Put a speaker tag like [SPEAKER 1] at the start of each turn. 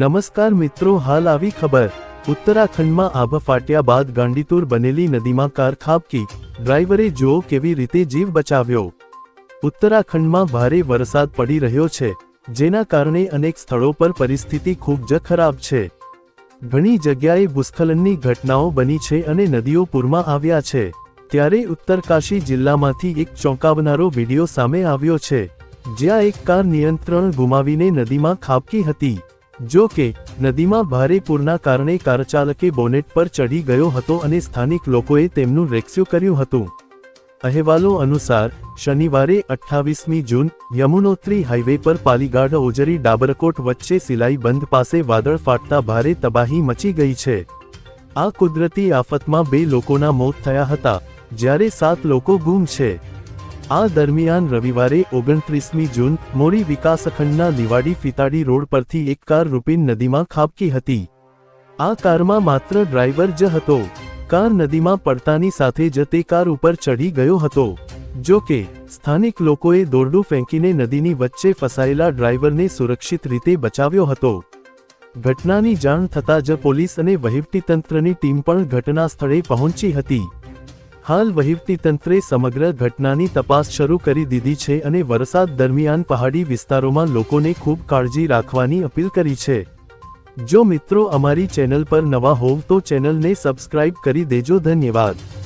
[SPEAKER 1] નમસ્કાર મિત્રો, હાલ આવી ખબર. ઉત્તરાખંડમાં આભા ફાટ્યા બાદ ગાંડીતુર બનેલી નદીમાં કાર ખાબકી ડ્રાઈવરે જુઓ કેવી રીતે જીવ બચાવ્યો. ઉત્તરાખંડમાં ભારે વરસાદ પડી રહ્યો છે, જેના કારણે અનેક સ્થળો પર પરિસ્થિતિ ખૂબ જ ખરાબ છે. ઘણી જગ્યાએ ભૂસ્ખલનની ઘટનાઓ બની છે અને નદીઓ પૂરમાં આવ્યા છે. ત્યારે ઉત્તરકાશી જિલ્લામાંથી એક ચોંકાવનારો વીડિયો સામે આવ્યો છે, જ્યાં એક કાર નિયંત્રણ ગુમાવીને નદીમાં ખાબકી હતી. જો કે, નદીમાં ભારે પૂરના કારણે કારચાલકે બોનેટ પર ચડી ગયો હતો અને સ્થાનિક લોકોએ તેમનું રેસ્ક્યુ કર્યું હતું. અહેવાલો અનુસાર, શનિવારે અઠ્ઠાવીસમી જૂન, યમુનોત્રી હાઈવે પર પાલીગાઢ ઓજરી ડાબરકોટ વચ્ચે સિલાઈ બંધ પાસે વાદળ ફાટતા ભારે તબાહી મચી ગઈ છે. આ કુદરતી આફતમાં બે લોકોના મોત થયા હતા, જ્યારે સાત લોકો ગુમ છે. આ દરમિયાન રવિવારે ઓગણત્રીસમી જૂન મોરી વિકાસખંડના લીવાડી ફિતાડી રોડ પરથી એક કાર રૂપિન નદીમાં ખાબકી હતી. આ કારમાં માત્ર ડ્રાઈવર જ હતો. કાર નદીમાં પડતાની સાથે જ તે કાર ઉપર ચઢી ગયો હતો. જો કે, સ્થાનિક લોકોએ દોરડું ફેંકીને નદીની વચ્ચે ફસાયેલા ડ્રાઈવરને સુરક્ષિત રીતે બચાવ્યો હતો. ઘટનાની જાણ થતાં જ પોલીસ અને વહીવટીતંત્રની ટીમ પણ ઘટના સ્થળે પહોંચી હતી. હાલ વહીવટીતંત્રે સમગ્ર ઘટનાની તપાસ શરૂ કરી દીધી છે અને વરસાદ દરમિયાન પહાડી વિસ્તારોમાં લોકોને ખૂબ કાળજી રાખવાની અપીલ કરી છે. જો મિત્રો અમારી ચેનલ પર નવા હોવ તો ચેનલને સબસ્ક્રાઇબ કરી દેજો. ધન્યવાદ.